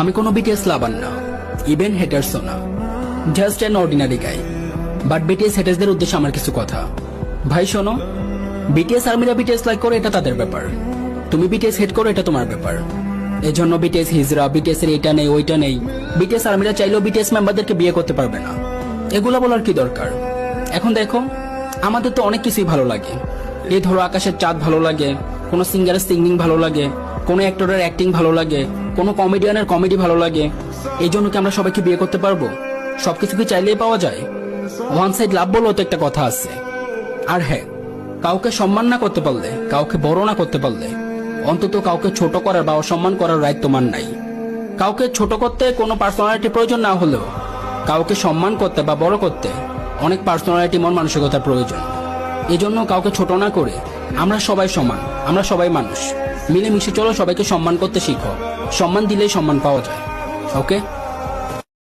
আমি কোনো BTS lover না ইভেন হেটার্সও না। Just an ordinary guy but BTS হেটার্সদের উদ্দেশ্যে আমার কিছু কথা। ভাই, শোনো বিটিএস আর্মিরা বিটিএস লাইক করে, এটা তাদের ব্যাপার। তুমি বিটিএস হেড করো, এটা তোমার ব্যাপার। এজন্য বিটিএস হিজরা বিটিএস এর এটা নেই, ওইটা নেই। বিটিএস আর্মিরা চাইলেও বিটিএস মেম্বারদেরকে বিয়ে করতে পারবে না। এগুলো বলার কি দরকার? এখন দেখো, আমাদের তো অনেক কিছুই ভালো লাগে। এই ধরো, আকাশের চাঁদ ভালো লাগে, কোনো সিঙ্গারের সিঙ্গিং ভালো লাগে কোনো অ্যাক্টরের অ্যাক্টিং ভালো লাগে, কোনো কমেডিয়ানের কমেডি ভালো লাগে, এই জন্য কি আমরা সবাইকে বিয়ে করতে পারব? সবকিছু কি চাইলেই পাওয়া যায়? ওয়ান সাইড লাভ বলেও তো একটা কথা আছে। আর হ্যাঁ কাউকে সম্মান না করতে পারলে, কাউকে বড় না করতে পারলে, অন্তত কাউকে ছোট করার বা অসম্মান করার রাইট তোমার নাই। কাউকে ছোট করতে কোনো পার্সোনালিটি প্রয়োজন না হলেও, কাউকে সম্মান করতে বা বড় করতে অনেক পার্সোনালিটি মন মানসিকতার প্রয়োজন। এজন্য কাউকে ছোট না করে আমরা সবাই সমান। আমরা সবাই মানুষ। মিলেমিশে চলো সবাইকে সম্মান করতে শিখো। সম্মান দিলেই সম্মান পাওয়া যায়। ওকে